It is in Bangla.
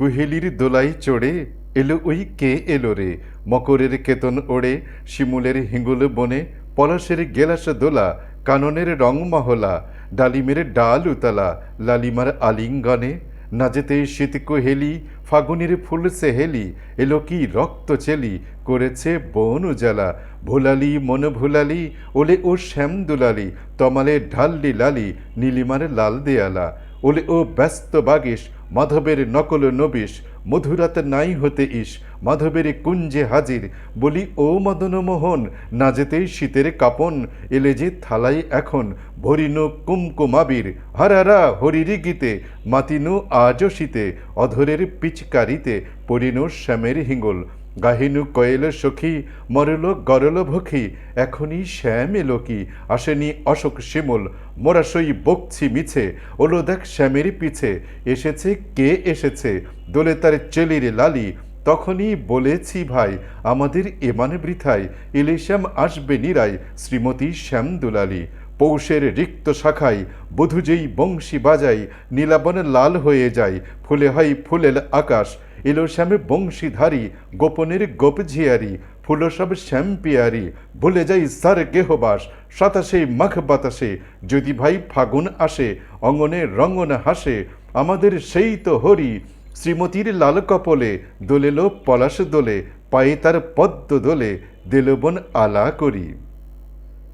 কুহেলির দোলাই চড়ে এলো ওই কে এলো রে? মকরের কেতন ওড়ে, শিমুলের হিঙ্গুল বনে, পলাশের গেলাস দোলা, কাননের রং মহলা, ডালিমের ডাল উতলা, লালিমার আলিঙ্গনে। নাজেতে শীত কোহেলি, ফাগুনের ফুল সেহেলি, এলো কি রক্ত চেলি, করেছে বন উজালা। ভোলালি, মন ভুলালি, ওলে ও শ্যাম দুলালি, তমালে ঢাল্লি লালি নীলিমার লাল দেয়ালা। ওলে ও ব্যস্ত বাগিস মাধবের নকল নবিশ, মধুরাত নাই হতে ইস মাধবের কুঞ্জে হাজির, বলি, ও মদন মোহন, না যেতেই শীতের কাপন, এলে যে থালাই এখন ভরিন কুমকুমাবির হারারা হরিরি গীতে মাতিনু আজও শীতে, অধরের পিচকারিতে পড়িন শ্যামের হিঙ্গল। গাহিনু কয়েল সখী, মরল গরল ভখি এখনই শ্যাম এলো কি? আসেনি অশোক শিমুল মোরা সই বকছি মিছে, ওলো দেখ শ্যামের পিছে, এসেছে কে এসেছে? দোলে তার চেলির লালি তখনই বলেছি ভাই, আমাদের এমান বৃথায় ইলিশ্যাম আসবে নিরাই, শ্রীমতী শ্যাম দুলালি। পৌষের রিক্ত শাখায় বধূ যেই বংশী বাজাই নীলাবন লাল হয়ে যায়, ফুলে হয় ফুলেল আকাশ। এলো শ্যামে বংশীধারী, গোপনের গোপ ঝিয়ারি, ফুলো সব শ্যাম পিয়ারি। ভুলে যাই সার গেহবাস, সাতাশে মাঘ বাতাসে। যদি ভাই ফাগুন আসে, অঙ্গনে রঙ্গন হাসে, আমাদের সেই তো হরি। শ্রীমতীর লাল কপলে, দোলেলো পলাশ দোলে, পায়ে তার পদ্ম দোলে দিলবন আলা করি।